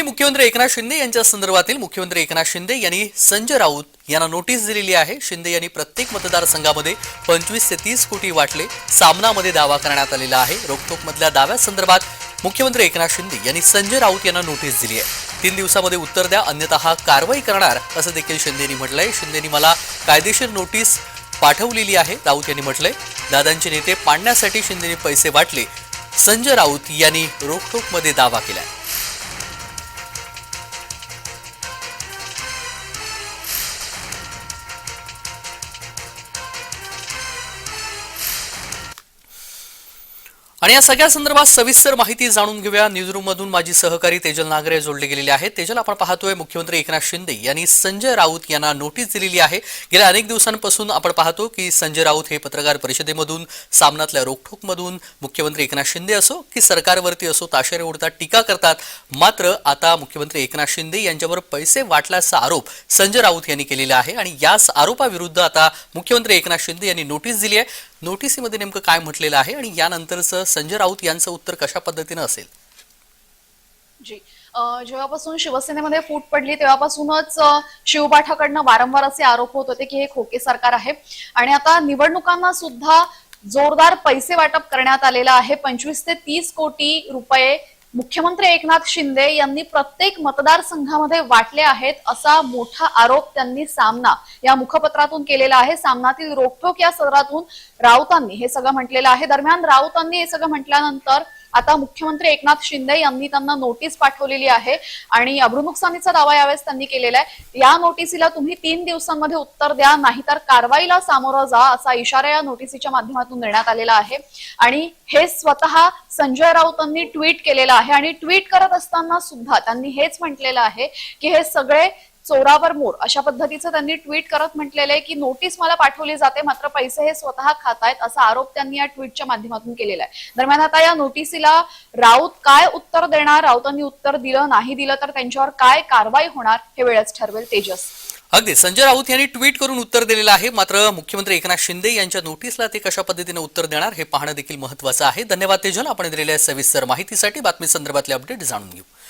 मुख्यमंत्री एकनाथ शिंदे यांच्या संदर्भातील मुख्यमंत्री एकनाथ शिंदे यांनी संजय राऊत यांना नोटीस दिलेली आहे. शिंदे यांनी प्रत्येक मतदारसंघामध्ये पंचवीस ते तीस कोटी वाटले सामनामध्ये दावा करण्यात आलेला आहे. रोखोकमधल्या दाव्यासंदर्भात मुख्यमंत्री एकनाथ शिंदे यांनी संजय राऊत यांना नोटीस दिली आहे. तीन दिवसामध्ये उत्तर द्या अन्यथा कारवाई करणार असं देखील शिंदेनी म्हटलंय. शिंदेनी मला कायदेशीर नोटीस पाठवलेली आहे राऊत यांनी म्हटलंय. दादांचे नेते पाडण्यासाठी शिंदेनी पैसे वाटले. संजय राऊत यांनी रोखोकमध्ये दावा केलाय. आणि या सगळ्या संदर्भात सविस्तर माहिती जाणून घेऊया. न्यूजरूम मधून माझी सहकारी तेजल नागरे जोडले गेलेले आहेत. तेजल आपण पाहतोय मुख्यमंत्री एकनाथ शिंदे यांनी संजय राऊत यांना नोटीस दिलेली आहे. गेल्या अनेक दिवसांपासून आपण पाहतो की संजय राऊत हे पत्रकार परिषदेमधून सामनातल्या रोखोकमधून मुख्यमंत्री एकनाथ शिंदे असो की सरकारवरती असो ताशेरे उडतात टीका करतात. मात्र आता मुख्यमंत्री एकनाथ शिंदे यांच्यावर पैसे वाटल्याचा आरोप संजय राऊत यांनी केलेला आहे. आणि याच आरोपाविरुद्ध आता मुख्यमंत्री एकनाथ शिंदे यांनी नोटीस दिली आहे. नोटीसीमध्ये नेमकं काय म्हटलेलं आहे आणि यानंतरचं संजय राऊत यांचं उत्तर कशा पद्धतीनं असेल? जी. जेव्हापासून शिवसेनेमध्ये फूट पडली तेव्हापासूनच शिवपाठाकडनं वारंवार असे आरोप होत होते की हे खोके सरकार आहे. आणि आता निवडणुकांना सुद्धा जोरदार पैसे वाटप करण्यात आलेलं आहे. पंचवीस ते तीस कोटी रुपये मुख्यमंत्री एकनाथ शिंदे यांनी प्रत्येक मतदारसंघामध्ये वाटले आहेत असा मोठा आरोप त्यांनी सामना या मुखपत्रातून केलेला आहे. सामनातील रोखोक या सदरातून राऊतांनी हे सगळं म्हटलेलं आहे. दरम्यान राऊतांनी हे सगळं म्हटल्यानंतर आता मुख्यमंत्री एकनाथ शिंदे यांनी त्यांना नोटीस पाठवलेली आहे आणि अब्रुनुकसानीचा दावा यावेळेस त्यांनी केलेला आहे. या नोटीसीला तुम्ही तीन दिवसांमध्ये उत्तर द्या नाहीतर कारवाईला सामोरं जा असा इशारा या नोटीसीच्या माध्यमातून देण्यात आलेला आहे. आणि हे स्वतः संजय राऊतांनी ट्विट केलेलं आहे आणि ट्विट करत असताना सुद्धा त्यांनी हेच म्हटलेलं आहे की हे सगळे चोरावर मोर. अशा पद्धतीचं त्यांनी ट्विट करत म्हटलेलं आहे की नोटीस मला पाठवली जाते मात्र पैसे हे स्वतः खातायत असा आरोप त्यांनी या ट्विटच्या माध्यमातून केलेला आहे. दरम्यान आता या नोटीसीला राऊत काय उत्तर देणार? राऊतांनी उत्तर दिलं नाही दिलं तर त्यांच्यावर काय कारवाई होणार? हे वेळच ठरवेल तेजस. अगदी. संजय राऊत यांनी ट्विट करून उत्तर दिलेलं आहे. मात्र मुख्यमंत्री एकनाथ शिंदे यांच्या नोटीसला ते कशा पद्धतीने उत्तर देणार हे पाहणं देखील महत्वाचं आहे. धन्यवाद तेजल. आपण दिलेल्या सविस्तर माहितीसाठी बातमी संदर्भातले अपडेट जाणून घेऊ.